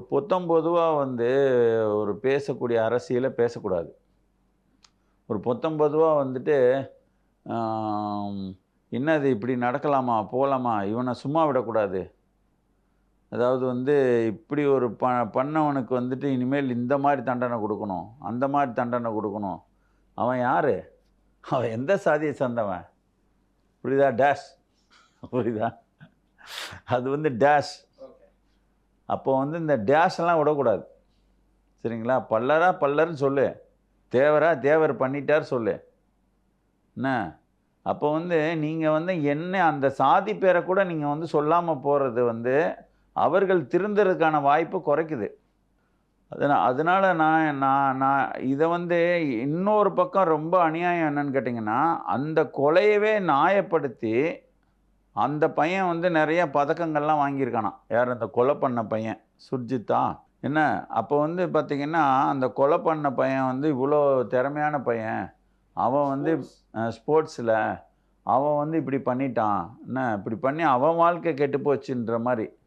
புத்தம் பொதுவாக வந்து ஒரு பேசக்கூடிய அரசியலை பேசக்கூடாது. ஒரு புத்தம் பொதுவாக வந்துட்டு என்னது இப்படி நடக்கலாமா? போகலாமா இவனை சும்மா விடக்கூடாது. அதாவது வந்து இப்படி ஒரு ப பண்ணவனுக்கு வந்துட்டு இனிமேல் இந்த மாதிரி தண்டனை கொடுக்கணும். அந்த மாதிரி தண்டனை கொடுக்கணும். அவன் யார்? அவன் எந்த சாதியை சேர்ந்தவன்? புரியுதா? டேஷ். புரியுதா? அது வந்து டேஷ். அப்போ வந்து இந்த டேஷ் எல்லாம் விடக்கூடாது. சரிங்களா? பல்லரா பல்லர்னு சொல்லு. தேவரா தேவர் பண்ணிட்டார் சொல்லு. என்ன? அப்போ வந்து நீங்கள் வந்து என்ன அந்த சாதி பேரை கூட நீங்கள் வந்து சொல்லாமல் போகிறது வந்து அவர்கள் திருந்துறதுக்கான வாய்ப்பு குறைக்குது. அதனால் அதனால் நான் நான் நான் இதை வந்து இன்னொரு பக்கம் ரொம்ப அநியாயம் என்னன்னு கேட்டிங்கன்னா அந்த கொலையவே நியாயப்படுத்தி அந்த பையன் வந்து நிறைய பதக்கங்கள்லாம் வாங்கியிருக்கானாம். யார் அந்த கொலை பண்ண பையன்? சுர்ஜித்தா? என்ன? அப்போ வந்து பார்த்திங்கன்னா அந்த கொலை பண்ண பையன் வந்து இவ்வளோ திறமையான பையன். அவன் வந்து ஸ்போர்ட்ஸில். அவன் வந்து இப்படி பண்ணிட்டான். என்ன? இப்படி பண்ணி அவன் வாழ்க்கை கெட்டு போச்சுன்ற மாதிரி.